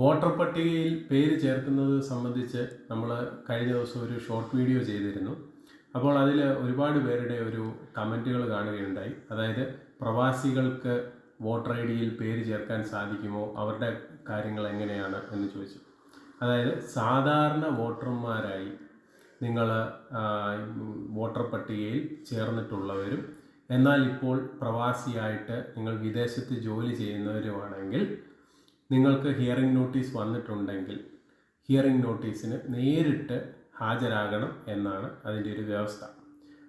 Voter പട്ടികയിൽ പേര് ചേർക്കുന്നത് സംബന്ധിച്ച് നമ്മൾ കഴിഞ്ഞ ദിവസം ഒരു ഷോർട്ട് വീഡിയോ ചെയ്തിരുന്നു. അപ്പോൾ അതിൽ ഒരുപാട് പേരുടെ ഒരു കമന്റുകൾ കാണുകയുണ്ടായി. അതായത് പ്രവാസികൾക്ക് വോട്ടർ ഐ ഡിയിൽ പേര് ചേർക്കാൻ സാധിക്കുമോ? അവരുടെ കാര്യങ്ങൾ എങ്ങനെയാണ് എന്ന് ചോദിച്ചു. അതായത് സാധാരണ വോട്ടർമാരായി നിങ്ങൾ വോട്ടർ പട്ടികയിൽ ചേർന്നിട്ടുള്ളവരും എന്നാൽ ഇപ്പോൾ പ്രവാസിയായിട്ട് നിങ്ങൾ വിദേശത്ത് ജോലി ചെയ്യുന്നവരുമാണെങ്കിൽ നിങ്ങൾക്ക് ഹിയറിംഗ് നോട്ടീസ് വന്നിട്ടുണ്ടെങ്കിൽ ഹിയറിംഗ് നോട്ടീസിന് നേരിട്ട് ഹാജരാകണം എന്നാണ് അതിന്റെ ഒരു വ്യവസ്ഥ.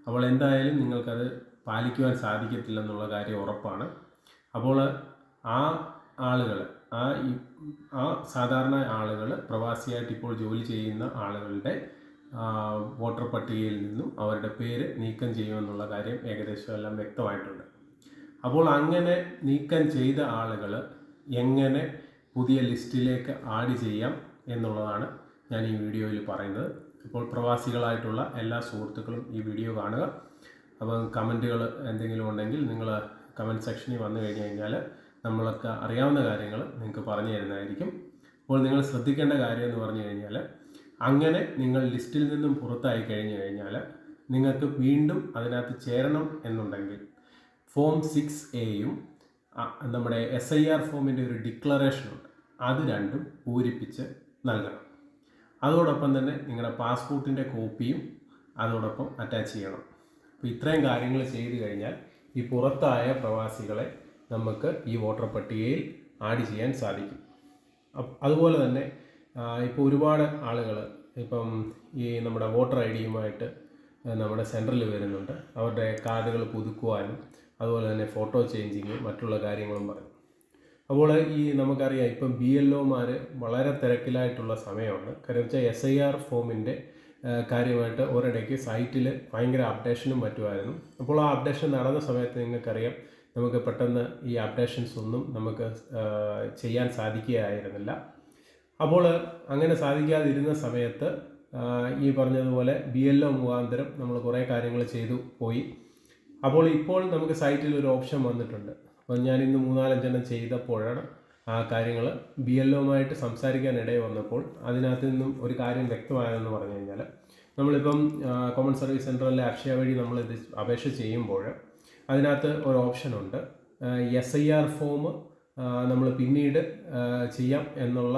അപ്പോൾ എന്തായാലും നിങ്ങൾക്കത് പാലിക്കുവാൻ സാധിക്കത്തില്ലെന്നുള്ള കാര്യം ഉറപ്പാണ്. അപ്പോൾ ആ ആളുകൾ ആ ആ സാധാരണ ആളുകൾ പ്രവാസിയായിട്ട് ഇപ്പോൾ ജോലി ചെയ്യുന്ന ആളുകളുടെ വോട്ടർ പട്ടികയിൽ നിന്നും അവരുടെ പേര് നീക്കം ചെയ്യുമെന്നുള്ള കാര്യം ഏകദേശം എല്ലാം വ്യക്തമായിട്ടുണ്ട്. അപ്പോൾ അങ്ങനെ നീക്കം ചെയ്ത ആളുകൾ എങ്ങനെ പുതിയ ലിസ്റ്റിലേക്ക് ആഡ് ചെയ്യാം എന്നുള്ളതാണ് ഞാൻ ഈ വീഡിയോയിൽ പറയുന്നത്. ഇപ്പോൾ പ്രവാസികളായിട്ടുള്ള എല്ലാ സുഹൃത്തുക്കളും ഈ വീഡിയോ കാണുക. അപ്പം കമന്റുകൾ എന്തെങ്കിലും ഉണ്ടെങ്കിൽ നിങ്ങൾ കമന്റ് സെക്ഷനിൽ വന്നു കഴിഞ്ഞ് കഴിഞ്ഞാൽ നമ്മളൊക്കെ അറിയാവുന്ന കാര്യങ്ങൾ നിങ്ങൾക്ക് പറഞ്ഞു തരുന്നതായിരിക്കും. അപ്പോൾ നിങ്ങൾ ശ്രദ്ധിക്കേണ്ട കാര്യം എന്ന് പറഞ്ഞു കഴിഞ്ഞാൽ അങ്ങനെ നിങ്ങൾ ലിസ്റ്റിൽ നിന്നും പുറത്തായി കഴിഞ്ഞു കഴിഞ്ഞാൽ നിങ്ങൾക്ക് വീണ്ടും അതിനകത്ത് ചേരണം എന്നുണ്ടെങ്കിൽ ഫോം സിക്സ് എയും നമ്മുടെ എസ് ഐ ആർ ഫോമിന്റെ ഒരു ഡിക്ലറേഷനുണ്ട് അത് രണ്ടും പൂരിപ്പിച്ച് നൽകണം. അതോടൊപ്പം തന്നെ നിങ്ങളുടെ പാസ്പോർട്ടിന്റെ കോപ്പിയും അതോടൊപ്പം അറ്റാച്ച് ചെയ്യണം. അപ്പോൾ ഇത്രയും കാര്യങ്ങൾ ചെയ്തു കഴിഞ്ഞാൽ ഈ പുറത്തായ പ്രവാസികളെ നമുക്ക് ഈ വോട്ടർ പട്ടികയിൽ ആഡ് ചെയ്യാൻ സാധിക്കും. അതുപോലെ തന്നെ ഇപ്പോൾ ഒരുപാട് ആളുകൾ ഇപ്പം ഈ നമ്മുടെ വോട്ടർ ഐ ഡിയുമായിട്ട് നമ്മുടെ സെന്ററിൽ വരുന്നുണ്ട്. അവരുടെ കാർഡുകൾ പുതുക്കുവാനും അതുപോലെ തന്നെ ഫോട്ടോ ചേഞ്ചിങ് മറ്റുള്ള കാര്യങ്ങളും പറഞ്ഞു. അപ്പോൾ ഈ നമുക്കറിയാം ഇപ്പം ബി എൽ ഒമാർ വളരെ തിരക്കിലായിട്ടുള്ള സമയമാണ്. കാരണം വെച്ചാൽ എസ് ഐ ആർ ഫോമിന്റെ കാര്യമായിട്ട് ഒരിടയ്ക്ക് സൈറ്റിൽ ഭയങ്കര അപ്ഡേഷനും മറ്റുമായിരുന്നു. അപ്പോൾ ആ അപ്ഡേഷൻ നടന്ന സമയത്ത് നിങ്ങൾക്കറിയാം നമുക്ക് പെട്ടെന്ന് ഈ അപ്ഡേഷൻസ് ഒന്നും നമുക്ക് ചെയ്യാൻ സാധിക്കുകയായിരുന്നില്ല. അപ്പോൾ അങ്ങനെ സാധിക്കാതിരുന്ന സമയത്ത് ഈ പറഞ്ഞതുപോലെ ബി എൽ ഒ മുഖാന്തരം നമ്മൾ കുറേ കാര്യങ്ങൾ ചെയ്തു പോയി. അപ്പോൾ ഇപ്പോൾ നമുക്ക് സൈറ്റിൽ ഒരു ഓപ്ഷൻ വന്നിട്ടുണ്ട്. അപ്പോൾ ഞാൻ ഇന്ന് മൂന്നാലഞ്ചെണ്ണം ചെയ്തപ്പോഴാണ് ആ കാര്യങ്ങൾ ബി എൽ ഒമായിട്ട് സംസാരിക്കാൻ ഇടയിൽ വന്നപ്പോൾ അതിനകത്ത് നിന്നും ഒരു കാര്യം വ്യക്തമായതെന്ന് പറഞ്ഞു കഴിഞ്ഞാൽ നമ്മളിപ്പം കോമൺ സർവീസ് സെന്ററിലെ അക്ഷയ വഴി നമ്മൾ ഇത് അപേക്ഷ ചെയ്യുമ്പോൾ അതിനകത്ത് ഒരു ഓപ്ഷനുണ്ട് എസ് ഐ ആർ ഫോം നമ്മൾ പിന്നീട് ചെയ്യാം എന്നുള്ള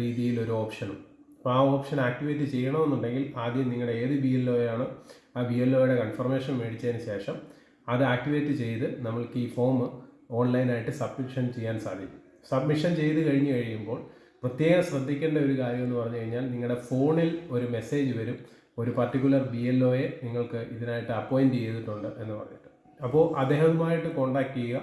രീതിയിലൊരു ഓപ്ഷനും. അപ്പോൾ ആ ഓപ്ഷൻ ആക്ടിവേറ്റ് ചെയ്യണമെന്നുണ്ടെങ്കിൽ ആദ്യം നിങ്ങളുടെ ഏത് ബി എൽ ഒയാണ് ആ ബി എൽ ഒയുടെ കൺഫർമേഷൻ മേടിച്ചതിന് ശേഷം അത് ആക്ടിവേറ്റ് ചെയ്ത് നമ്മൾക്ക് ഈ ഫോം ഓൺലൈനായിട്ട് സബ്മിഷൻ ചെയ്യാൻ സാധിക്കും. സബ്മിഷൻ ചെയ്ത് കഴിഞ്ഞ് കഴിയുമ്പോൾ പ്രത്യേകം ശ്രദ്ധിക്കേണ്ട ഒരു കാര്യം എന്ന് പറഞ്ഞു കഴിഞ്ഞാൽ നിങ്ങളുടെ ഫോണിൽ ഒരു മെസ്സേജ് വരും. ഒരു പർട്ടിക്കുലർ ബി എൽ ഒയെ നിങ്ങൾക്ക് ഇതിനായിട്ട് അപ്പോയിന്റ് ചെയ്തിട്ടുണ്ട് എന്ന് പറഞ്ഞിട്ട്. അപ്പോൾ അദ്ദേഹവുമായിട്ട് കോൺടാക്റ്റ് ചെയ്യുക.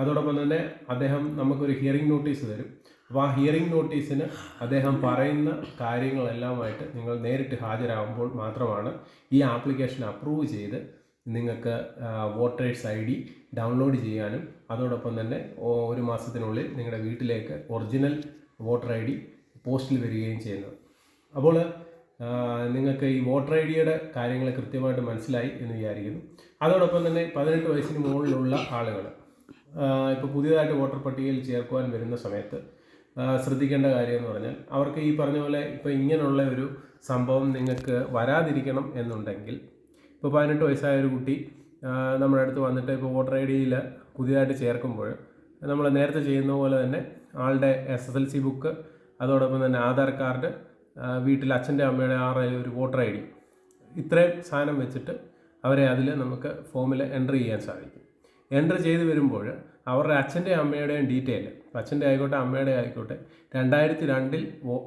അതോടൊപ്പം തന്നെ അദ്ദേഹം നമുക്കൊരു ഹിയറിംഗ് നോട്ടീസ് തരും. അപ്പോൾ ആ ഹിയറിംഗ് നോട്ടീസിന് അദ്ദേഹം പറയുന്ന കാര്യങ്ങളെല്ലാമായിട്ട് നിങ്ങൾ നേരിട്ട് ഹാജരാകുമ്പോൾ മാത്രമാണ് ഈ ആപ്ലിക്കേഷൻ അപ്രൂവ് ചെയ്ത് നിങ്ങൾക്ക് വോട്ടേഴ്സ് ഐ ഡി ഡൗൺലോഡ് ചെയ്യാനും അതോടൊപ്പം തന്നെ ഒരു മാസത്തിനുള്ളിൽ നിങ്ങളുടെ വീട്ടിലേക്ക് ഒറിജിനൽ വോട്ടർ ഐ ഡി പോസ്റ്റിൽ വരികയും ചെയ്യുന്നത്. അപ്പോൾ നിങ്ങൾക്ക് ഈ വോട്ടർ ഐ ഡിയുടെ കാര്യങ്ങൾ കൃത്യമായിട്ട് മനസ്സിലായി എന്ന് വിചാരിക്കുന്നു. അതോടൊപ്പം തന്നെ പതിനെട്ട് വയസ്സിന് മുകളിലുള്ള ആളുകൾ ഇപ്പോൾ പുതിയതായിട്ട് വോട്ടർ പട്ടികയിൽ ചേർക്കുവാൻ വരുന്ന സമയത്ത് ശ്രദ്ധിക്കേണ്ട കാര്യം എന്ന് പറഞ്ഞാൽ അവർക്ക് ഈ പറഞ്ഞ പോലെ ഇപ്പോൾ ഇങ്ങനെയുള്ള ഒരു സംഭവം നിങ്ങൾക്ക് വരാതിരിക്കണം എന്നുണ്ടെങ്കിൽ ഇപ്പോൾ പതിനെട്ട് വയസ്സായ ഒരു കുട്ടി നമ്മുടെ അടുത്ത് വന്നിട്ട് ഇപ്പോൾ വോട്ടർ ഐ ഡിയിൽ പുതിയതായിട്ട് ചേർക്കുമ്പോൾ നമ്മൾ നേരത്തെ ചെയ്യുന്ന പോലെ തന്നെ ആളുടെ S S L C book അതോടൊപ്പം തന്നെ ആധാർ കാർഡ് വീട്ടിൽ അച്ഛന്റെ അമ്മയുടെ ആരുടെ ഒരു വോട്ടർ ഐ ഡി ഇത്രയും സാധനം വെച്ചിട്ട് അവരെ അതിൽ നമുക്ക് ഫോമിൽ എന്റർ ചെയ്യാൻ സാധിക്കും. എന്റർ ചെയ്ത് വരുമ്പോൾ അവരുടെ അച്ഛന്റെ അമ്മയുടെയും ഡീറ്റെയിൽ അച്ഛന്റെ ആയിക്കോട്ടെ അമ്മയുടെ ആയിക്കോട്ടെ രണ്ടായിരത്തി രണ്ടിൽ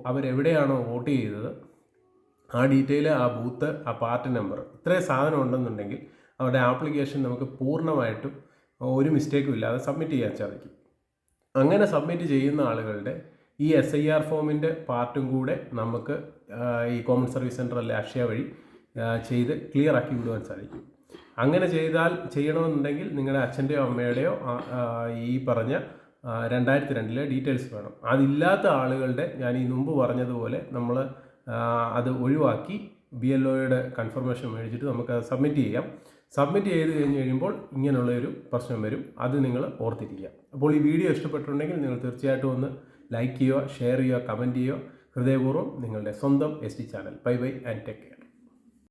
അവരെവിടെയാണോ വോട്ട് ചെയ്തത് ആ ഡീറ്റെയിൽ ആ ബൂത്ത് ആ പാർട്ടി നമ്പർ ഇത്രയും സാധനം ഉണ്ടെന്നുണ്ടെങ്കിൽ അവരുടെ ആപ്ലിക്കേഷൻ നമുക്ക് പൂർണമായിട്ടും ഒരു മിസ്റ്റേക്കും ഇല്ലാതെ സബ്മിറ്റ് ചെയ്യാൻ സാധിക്കും. അങ്ങനെ സബ്മിറ്റ് ചെയ്യുന്ന ആളുകളുടെ ഈ എസ് ഐ ആർ ഫോമിന്റെ പാർട്ടും കൂടെ നമുക്ക് ഈ കോമൺ സർവീസ് സെന്ററിലെ അക്ഷയ വഴി ചെയ്ത് ക്ലിയർ ആക്കി വിടുവാൻ സാധിക്കും. അങ്ങനെ ചെയ്താൽ ചെയ്യണമെന്നുണ്ടെങ്കിൽ നിങ്ങളുടെ അച്ഛന്റെയോ അമ്മയുടെയോ ഈ പറഞ്ഞ രണ്ടായിരത്തി രണ്ടിലെ ഡീറ്റെയിൽസ് വേണം. അതില്ലാത്ത ആളുകളുടെ ഞാൻ ഈ മുമ്പ് പറഞ്ഞതുപോലെ നമ്മൾ അത് ഒഴിവാക്കി ബി എൽ ഒയുടെ കൺഫർമേഷൻ മേടിച്ചിട്ട് നമുക്ക് അത് സബ്മിറ്റ് ചെയ്യാം. സബ്മിറ്റ് ചെയ്ത് കഴിഞ്ഞ് കഴിയുമ്പോൾ ഇങ്ങനെയുള്ളൊരു പ്രശ്നം വരും. അത് നിങ്ങൾ ഓർത്തിരിക്കുക. അപ്പോൾ ഈ വീഡിയോ ഇഷ്ടപ്പെട്ടിട്ടുണ്ടെങ്കിൽ നിങ്ങൾ തീർച്ചയായിട്ടും ഒന്ന് ലൈക്ക് ചെയ്യുക ഷെയർ ചെയ്യുക കമന്റ് ചെയ്യുക. ഹൃദയപൂർവം നിങ്ങളുടെ സ്വന്തം S T channel. Bye bye and take care.